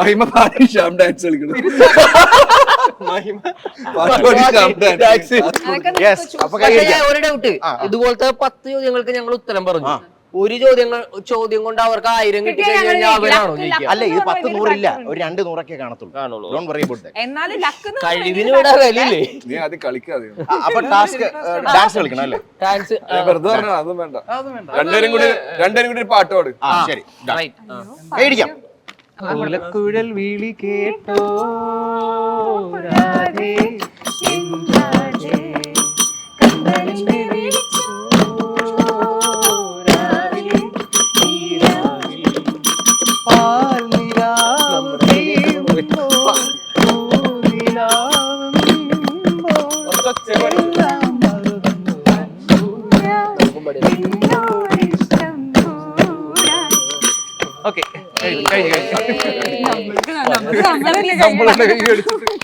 മഹിമ പാടി sham dance കളിക്കണം ഒരു ഡൗട്ട്. ഇതുപോലത്തെ പത്ത് ചോദ്യങ്ങൾക്ക് ഞങ്ങൾ ഉത്തരം പറഞ്ഞു. ഒരു ചോദ്യങ്ങൾ ചോദ്യം കൊണ്ട് അവർക്ക് ആയിരം കിട്ടി കഴിഞ്ഞാൽ അവരാണോ അല്ല ഇത് പത്ത് നൂറില്ല. ഒരു രണ്ട് നൂറൊക്കെ കാണത്തുള്ളൂ. കഴിവിന് ഇവിടെ വിലയില്ലേ നീ ആദ്യം കളിക്കാതെ. അപ്പൊ ടാസ്ക് ഡാൻസ് കളിക്കണം. അല്ലേ? ഡാൻസ് ഞാൻ വെറുതെ പറഞ്ഞ അതും വേണ്ട. രണ്ടുപേരും കൂടി രണ്ടുപേരും കൂടി ഒരു പാട്ട് പാടും. ശരി. കുഴൽ വിളി കേട്ടോ. രാധേ നമുക്ക് നമുക്ക്. നമ്മളെ കൈ അടിച്ചിട്ട്